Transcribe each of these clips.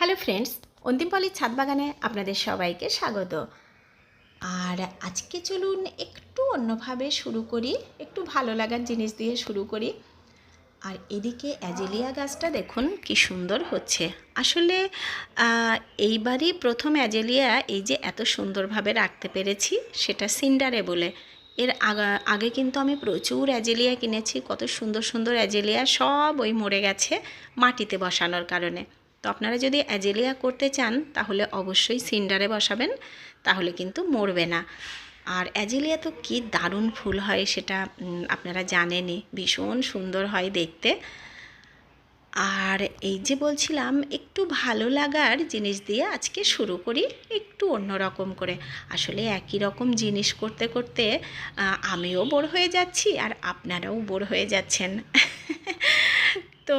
Hello friends অন্তিমপল্লীর ছাদ বাগানে আপনাদের সবাইকে স্বাগত। আর আজকে চলুন একটু অন্যভাবে শুরু করি, একটু ভালো লাগার জিনিস দিয়ে শুরু করি। আর এদিকে অ্যাজেলিয়া গাছটা দেখুন কি সুন্দর হচ্ছে। আসলে এইবারই প্রথম অ্যাজেলিয়া এই যে এত সুন্দরভাবে রাখতে পেরেছি, সেটা সিন্ডারে বলে। এর আগা কিন্তু আমি প্রচুর অ্যাজেলিয়া কিনেছি, কত সুন্দর সুন্দর অ্যাজেলিয়া সব ওই মরে গেছে মাটিতে বসানোর কারণে। আপনারা যদি অ্যাজেলিয়া করতে চান, তাহলে অবশ্যই সিন্ডারে বসাবেন, তাহলে কিন্তু মরবে না। আর অ্যাজেলিয়া তো কি দারুণ ফুল হয় সেটা আপনারা জানেনই, ভীষণ সুন্দর হয় দেখতে। আর এই যে বলছিলাম, একটু ভালো লাগার জিনিস দিয়ে আজকে শুরু করি, একটু অন্যরকম করে। আসলে একই রকম জিনিস করতে করতে আমিও বোর হয়ে যাচ্ছি, আর আপনারাও বোর হয়ে যাচ্ছেন। তো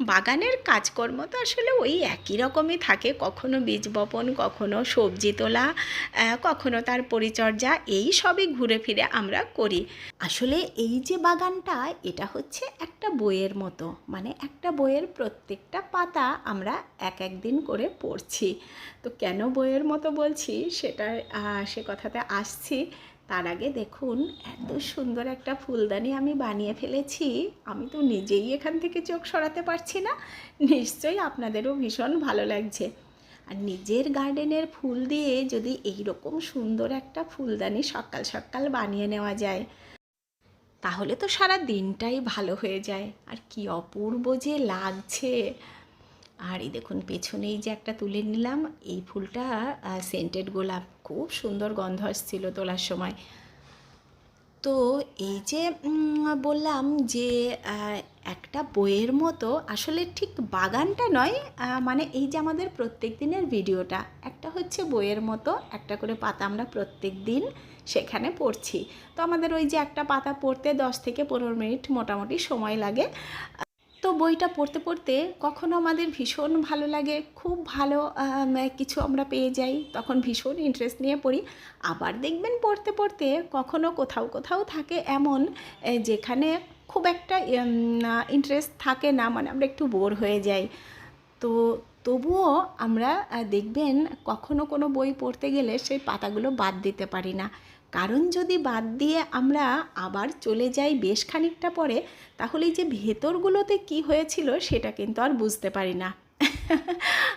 বাগানের কাজকর্ম তো আসলে ওই একই রকমই থাকে। কখনো বীজ বপন, কখনো সবজি তোলা কখনো তার পরিচর্যা, এই সবই ঘুরে ফিরে আমরা করি। আসলে এই যে বাগানটা, এটা হচ্ছে একটা বইয়ের মতো। মানে একটা বইয়ের প্রত্যেকটা পাতা আমরা এক এক দিন করে পড়ছি। তো কেন বইয়ের মতো বলছি সেটা সে কথাতে আসছি। তার আগে দেখুন, এত সুন্দর একটা ফুলদানি আমি বানিয়ে ফেলেছি। আমি তো নিজেই এখান থেকে চোখ সরাতে পারছি না। নিশ্চয়ই আপনাদেরও ভীষণ ভালো লাগছে। আর নিজের গার্ডেনের ফুল দিয়ে যদি এই রকম সুন্দর একটা ফুলদানি সকাল সকাল বানিয়ে নেওয়া যায়, তাহলে তো সারা দিনটাই ভালো হয়ে যায়। আর কি অপূর্ব যে লাগছে! আর এই দেখুন, পেছনেই যে একটা তুলে নিলাম, এই ফুলটা সেন্টেড গোলাপ। খুব সুন্দর গন্ধ আসছিল তোলার সময়। তো এই যে বললাম যে একটা বইয়ের মতো, আসলে ঠিক বাগানটা নয় মানে এই যে আমাদের প্রত্যেক দিনের ভিডিওটা, একটা হচ্ছে বইয়ের মতো, একটা করে পাতা আমরা প্রত্যেক দিন সেখানে পড়ছি। তো আমাদের ওই যে একটা পাতা পড়তে দশ থেকে পনেরো মিনিট মোটামুটি সময় লাগে। তো বইটা পড়তে পড়তে কখনো আমাদের ভীষণ ভালো লাগে, খুব ভালো কিছু আমরা পেয়ে যাই, তখন ভীষণ ইন্টারেস্ট নিয়ে পড়ি। আবার দেখবেন পড়তে পড়তে কখনো কোথাও কোথাও থাকে এমন যেখানে খুব একটা ইন্টারেস্ট থাকে না মানে আমরা একটু বোর হয়ে যাই। তো তবুও আমরা দেখবেন কখনো কোনো বই পড়তে গেলে সেই পাতাগুলো বাদ দিতে পারি না। কারণ যদি বাদ দিয়ে আমরা আবার চলে যাই বেশ খানিকটা পরে, তাহলে এই যে ভেতরগুলোতে কি হয়েছিল সেটা কিন্তু আর বুঝতে পারি না।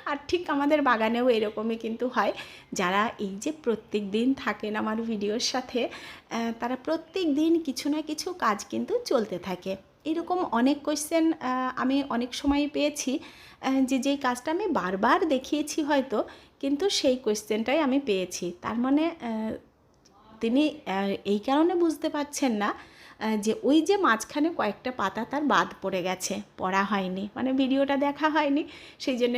আর ঠিক আমাদের বাগানেও এরকমই কিন্তু হয়। যারা এই যে প্রত্যেক দিন থাকেন আমার ভিডিওর সাথে তারা প্রত্যেক দিন কিছু না কিছু কাজ কিন্তু চলতে থাকে। এরকম অনেক কোয়েশ্চেন আমি অনেক সময় পেয়েছি যে যেই কাজটা আমি বারবার দেখিয়েছি হয়তো, কিন্তু সেই কোয়েশ্চেনটাই আমি পেয়েছি। তার মানে তিনি এই কারণে বুঝতে পারছেন না যে ওই যে মাঝখানে কয়েকটা পাতা তার বাদ পড়ে গেছে, পড়া হয়নি। মানে ভিডিওটা দেখা হয়নি, সেই জন্য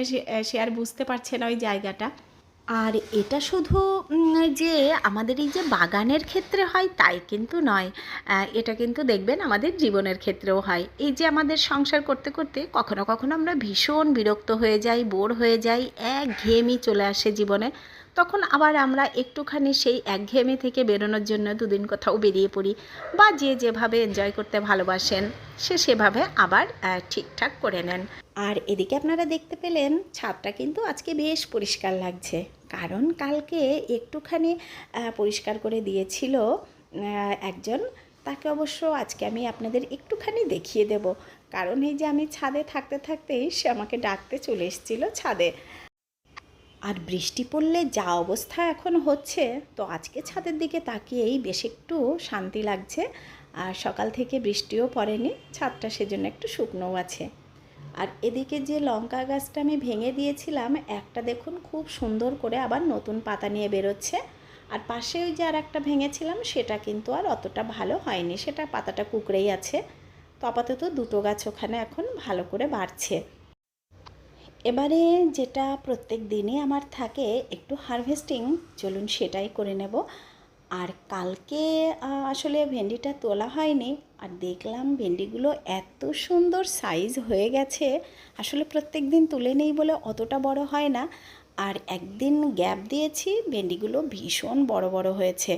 সে আর বুঝতে পারছে না ওই জায়গাটা। আর এটা শুধু যে আমাদের এই যে বাগানের ক্ষেত্রে হয়, তাই কিন্তু নয়। এটা কিন্তু দেখবেন আমাদের জীবনের ক্ষেত্রেও হয়। এই যে আমাদের সংসার করতে করতে কখনো কখনো আমরা ভীষণ বিরক্ত হয়ে যাই, বোর হয়ে যাই এক ঘেয়েমি চলে আসে জীবনে। তখন আবার আমরা একটুখানি সেই একঘেয়েমি থেকে বেরোনোর জন্য দুদিন কোথাও বেরিয়ে পড়ি বা যে যেভাবে এনজয় করতে ভালোবাসেন, সে সেভাবে আবার ঠিকঠাক করে নেন। আর এদিকে আপনারা দেখতে পেলেন, ছাদটা কিন্তু আজকে বেশ পরিষ্কার লাগছে। কারণ কালকে একটুখানি পরিষ্কার করে দিয়েছিল একজন। তাকে অবশ্য আজকে আমি আপনাদের একটুখানি দেখিয়ে দেব। কারণ এই যে আমি ছাদে থাকতে থাকতেই সে আমাকে ডাকতে চলে এসেছিল ছাদে। আর বৃষ্টি পড়লে যা অবস্থা এখন হচ্ছে, তো আজকে ছাদের দিকে তাকিয়েই বেশ একটু শান্তি লাগছে। আর সকাল থেকে বৃষ্টিও পড়েনি, ছাদটা সেজন্য একটু শুকনোও আছে। আর এদিকে যে লঙ্কা গাছটা আমি ভেঙে দিয়েছিলাম, একটা দেখুন খুব সুন্দর করে আবার নতুন পাতা নিয়ে বেরোচ্ছে। আর পাশে ওই যে আর একটা ভেঙেছিলাম, সেটা কিন্তু আর অতটা ভালো হয়নি, সেটা পাতাটা কুকড়েই আছে। তো আপাতত দুটো গাছ ওখানে এখন ভালো করে বাড়ছে। এবারে যেটা প্রত্যেক দিনই আমার থাকে, একটু হারভেস্টিং চলুন সেটাই করে নেব। আর কালকে আসলে ভেন্ডিটা তোলা হয়নি, আর দেখলাম ভেন্ডিগুলো এত সুন্দর সাইজ হয়ে গেছে, আসলে প্রত্যেক দিন তুলে নেই বলে অতটা বড় হয় না। আর একদিন গ্যাপ দিয়েছি, ভেন্ডিগুলো ভীষণ বড় বড় হয়েছে।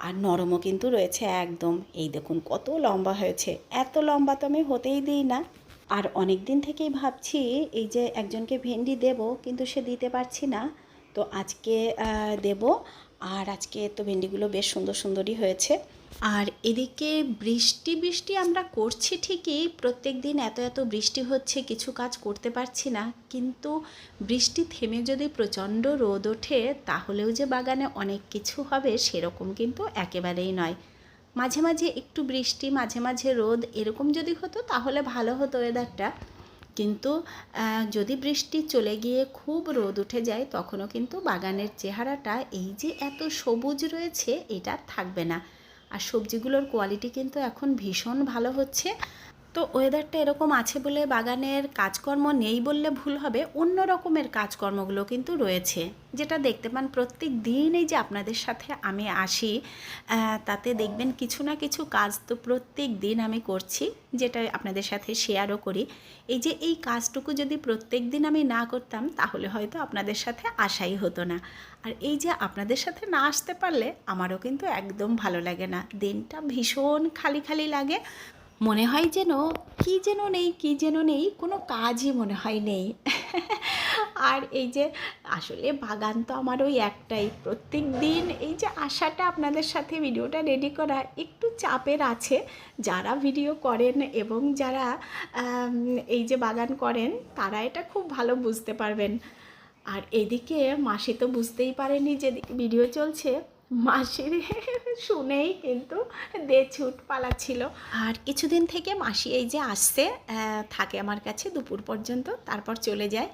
আর নরমও কিন্তু রয়েছে একদম। এই দেখুন কত লম্বা হয়েছে। এত লম্বা তো আমি হতেই দিই না। আর অনেক দিন থেকেই ভাবছি, এই যে একজনকে ভেন্ডি দেব, কিন্তু সে দিতে পারছি না। তো আজকে দেব, আর আজকে তো ভেন্ডিগুলো বেশ সুন্দর সুন্দরই হয়েছে। আর এদিকে বৃষ্টি বৃষ্টি আমরা করছি ঠিকই, প্রত্যেক দিন এত এত বৃষ্টি হচ্ছে, কিছু কাজ করতে পারছি না। কিন্তু বৃষ্টি থেমে যদি প্রচণ্ড রোদ ওঠে, তাহলেও যে বাগানে অনেক কিছু হবে, সেরকম কিন্তু একেবারেই নয়। মাঝে মাঝে একটু বৃষ্টি, মাঝে মাঝে রোদ, এরকম যদি হতো তাহলে ভালো হতো ওয়েদারটা কিন্তু যদি বৃষ্টি চলে গিয়ে খুব রোদ উঠে যায়, তখনও কিন্তু বাগানের চেহারাটা এই যে এত সবুজ রয়েছে, এটা থাকবে না। আর সবজিগুলোর কোয়ালিটি কিন্তু এখন ভীষণ ভালো হচ্ছে। তো ওয়েদারটা এরকম আছে বলে বাগানের কাজকর্ম নেই বললে ভুল হবে, অন্য রকমের কাজকর্মগুলো কিন্তু রয়েছে। যেটা দেখতে পান প্রত্যেক দিনই যে আপনাদের সাথে আমি আসি তাতে দেখবেন কিছু না কিছু কাজ তো প্রত্যেক দিন আমি করছি, যেটা আপনাদের সাথে শেয়ারও করি। এই যে এই কাজটুকু যদি প্রত্যেক দিন আমি না করতাম, তাহলে হয়তো আপনাদের সাথে আসাই হতো না। আর এই যে আপনাদের সাথে না আসতে পারলে, আমারও কিন্তু একদম ভালো লাগে না। দিনটা ভীষণ খালি খালি লাগে। মনে হয় যেন, কি যেন নেই, কি যেন নেই, কোনো কাজই মনে হয় নেই। আর এই যে, আসলে বাগান তো আমার ওই একটাই। প্রত্যেক দিন এই যে আশাটা আপনাদের সাথে ভিডিওটা রেডি করা একটু চাপের আছে। যারা ভিডিও করেন এবং যারা এই যে বাগান করেন, তারা এটা খুব ভালো বুঝতে পারবেন। আর এদিকে মাসি তো বুঝতেই পারেনি যে ভিডিও চলছে। মাসির শুনেই কিন্তু দে ছুট পালাচ্ছিল আর কিছুদিন থেকে মাসি এই যে আসছে থাকে আমার কাছে দুপুর পর্যন্ত, তারপর চলে যায়।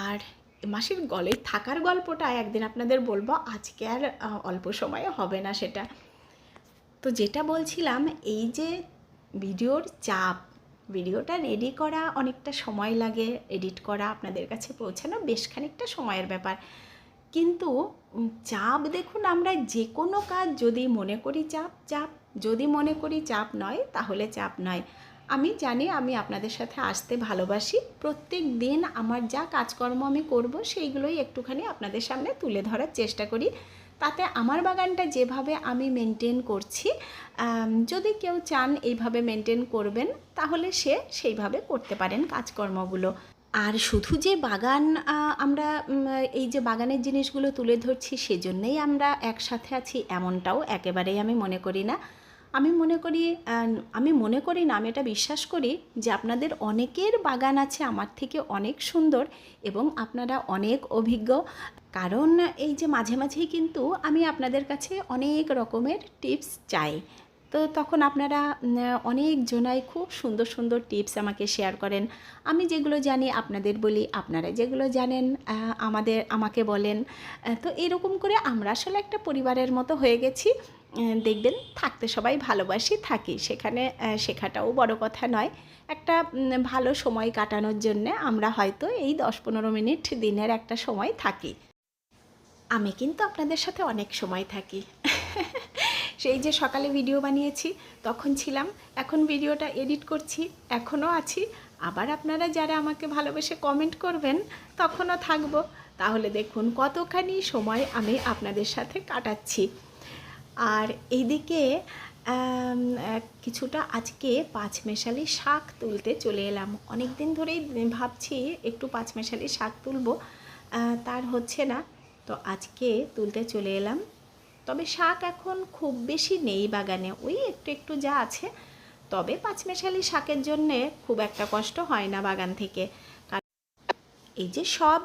আর মাসির গলে, থাকার গল্পটা একদিন আপনাদের বলব, আজকে আর অল্প সময়ে হবে না সেটা। তো যেটা বলছিলাম, এই যে ভিডিওর চাপ, ভিডিওটা রেডি করা অনেকটা সময় লাগে এডিট করা আপনাদের কাছে পৌঁছানো বেশ খানিকটা সময়ের ব্যাপার। কিন্তু চাপ দেখুন, আমরা যে কোনো কাজ যদি মনে করি চাপ চাপ, যদি মনে করি চাপ নয়, তাহলে চাপ নয়। আমি জানি আমি আপনাদের সাথে আসতে ভালোবাসি। প্রত্যেক দিন আমার যা কাজকর্ম আমি করব, সেইগুলোই একটুখানি আপনাদের সামনে তুলে ধরার চেষ্টা করি। তাতে আমার বাগানটা যেভাবে আমি মেনটেন করছি যদি কেউ চান এইভাবে মেনটেন করবেন, তাহলে সে সেইভাবে করতে পারেন কাজকর্মগুলো। আর শুধু যে বাগান আমরা এই যে বাগানের জিনিসগুলো তুলে ধরছি সেজন্যই আমরা একসাথে আছি এমনটাও একেবারেই আমি মনে করি না। আমি মনে করি আমি মনে করি না, আমি এটা বিশ্বাস করি যে আপনাদের অনেকের বাগান আছে আমার থেকে অনেক সুন্দর এবং আপনারা অনেক অভিজ্ঞ। কারণ এই যে মাঝে মাঝেই কিন্তু আমি আপনাদের কাছে অনেক রকমের টিপস চাই। তো তখন আপনারা অনেক জনাই খুব সুন্দর সুন্দর টিপস আমাকে শেয়ার করেন। আমি যেগুলো জানি আপনাদের বলি আপনারা যেগুলো জানেন আমাদের, আমাকে বলেন। তো এরকম করে আমরা আসলে একটা পরিবারের মতো হয়ে গেছি। দেখবেন থাকতে সবাই ভালোবাসি, থাকি। সেখানে শেখাটাও বড় কথা নয়। একটা ভালো সময় কাটানোর জন্যে আমরা হয়তো এই দশ পনেরো মিনিট দিনের একটা সময় থাকি। আমি কিন্তু আপনাদের সাথে অনেক সময় থাকি। সেই যে সকালে ভিডিও বানিয়েছি, তখন ছিলাম, এখন ভিডিওটা এডিট করছি, এখনও আছি। আবার আপনারা যারা আমাকে ভালোবেসে কমেন্ট করবেন, তখনও থাকব। তাহলে দেখুন কতখানি সময় আমি আপনাদের সাথে কাটাচ্ছি। আর এইদিকে কিছুটা আজকে পাঁচমেশালি শাক তুলতে চলে এলাম। অনেক দিন ধরেই ভাবছি একটু পাঁচমেশালি শাক তুলব। তার হচ্ছে না। তো আজকে তুলতে চলে এলাম তবে শাক এখন খুব বেশি নেই বাগানে। ওই একটু একটু যা আছে। তবে পাঁচমেশালি শাকের জন্যে খুব একটা কষ্ট হয় না বাগান থেকে। এই যে সব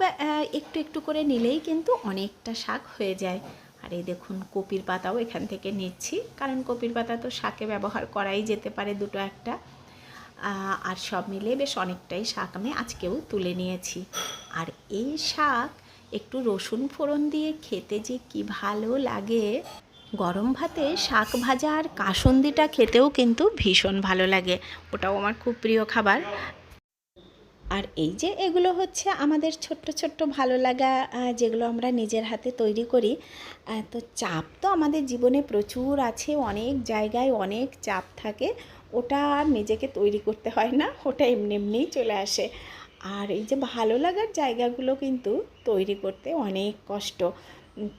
একটু একটু করে নিলেই কিন্তু অনেকটা শাক হয়ে যায়। আর এই দেখুন কপির পাতাও এখান থেকে নিচ্ছি। কারণ কপির পাতা তো শাকে ব্যবহার করাই যেতে পারে দুটো একটা। আর সব মিলে বেশ অনেকটাই শাক আমি আজকেও তুলে নিয়েছি। আর এই শাক একটু রসুন ফোড়ন দিয়ে খেতে যে কি ভালো লাগে। গরম ভাতে শাক ভাজা আর কাসন্দিটা খেতেও কিন্তু ভীষণ ভালো লাগে। ওটাও আমার খুব প্রিয় খাবার। আর এই যে এগুলো হচ্ছে আমাদের ছোট্ট ছোট্ট ভালো লাগা যেগুলো আমরা নিজের হাতে তৈরি করি তো চাপ তো আমাদের জীবনে প্রচুর আছে, অনেক জায়গায় অনেক চাপ থাকে। ওটা আর নিজেকে তৈরি করতে হয় না, ওটা এমনি এমনিই চলে আসে। আর এই যে ভালো লাগার জায়গাগুলো কিন্তু তৈরি করতে অনেক কষ্ট।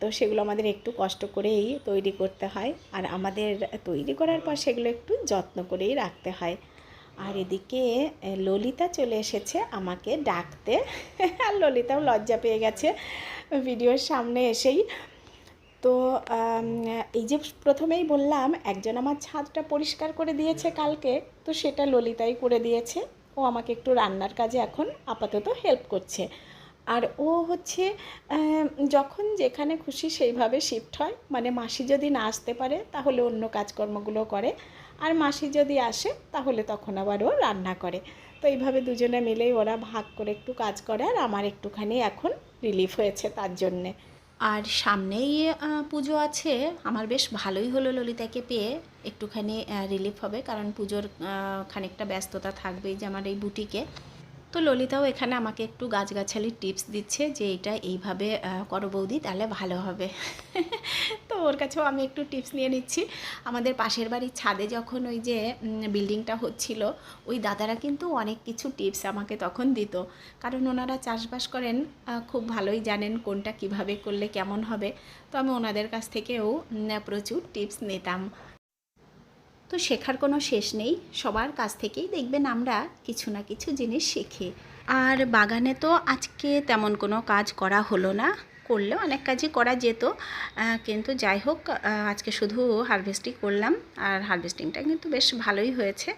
তো সেগুলো আমাদের একটু কষ্ট করেই তৈরি করতে হয়। আর আমাদের তৈরি করার পর সেগুলো একটু যত্ন করেই রাখতে হয়। আর এদিকে ললিতা চলে এসেছে আমাকে ডাকতে। আর ললিতাও লজ্জা পেয়ে গেছে ভিডিওর সামনে এসেই। তো এই যে প্রথমেই বললাম, একজন আমার ছাদটা পরিষ্কার করে দিয়েছে কালকে। তো সেটা ললিতাই করে দিয়েছে। ও আমাকে একটু রান্নার কাজে এখন আপাতত হেল্প করছে। আর ও হচ্ছে যখন যেখানে খুশি সেইভাবে শিফট হয়। মানে মাসি যদি না আসতে পারে, তাহলে অন্য কাজকর্মগুলো করে। আর মাসি যদি আসে, তাহলে তখন আবার ও রান্না করে। তো এইভাবে দুজনে মিলেই ওরা ভাগ করে একটু কাজ করে, আর আমার একটুখানি এখন রিলিফ হয়েছে তার জন্যে। আর সামনেই পুজো আছে। আমার বেশ ভালোই হলো ললিতাকে পেয়ে। একটুখানি রিলিফ হবে, কারণ পুজোর খানিকটা ব্যস্ততা থাকবেই যে আমার এই বুটিকে। তো ললিতাও এখানে আমাকে একটু গাছগাছালির টিপস দিচ্ছে যে এটা এইভাবে করো বৌদি, তাহলে ভালো হবে। তো ওর কাছেও আমি একটু টিপস নিয়ে নিচ্ছি। আমাদের পাশের বাড়ির ছাদে যখন ওই যে বিল্ডিংটা হচ্ছিল, ওই দাদারা কিন্তু অনেক কিছু টিপস আমাকে তখন দিত। কারণ ওনারা চাষবাস করেন খুব ভালোই জানেন কোনটা কীভাবে করলে কেমন হবে। তো আমি ওনাদের কাছ থেকেও প্রচুর টিপস নিতাম। তো শেখার কোনো শেষ নেই। সবার কাছ থেকেই দেখবেন আমরা কিছু না কিছু জিনিস শিখি। আর বাগানে তো আজকে তেমন কোনো কাজ করা হলো না। করলেও অনেক কাজই করা যেত। কিন্তু যাই হোক আজকে শুধু হারভেস্টিং করলাম। আর হারভেস্টিংটা কিন্তু বেশ ভালোই হয়েছে।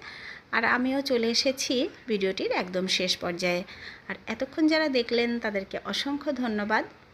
আর আমিও চলে এসেছি ভিডিওটির একদম শেষ পর্যায়ে। আর এতক্ষণ যারা দেখলেন, তাদেরকে অসংখ্য ধন্যবাদ।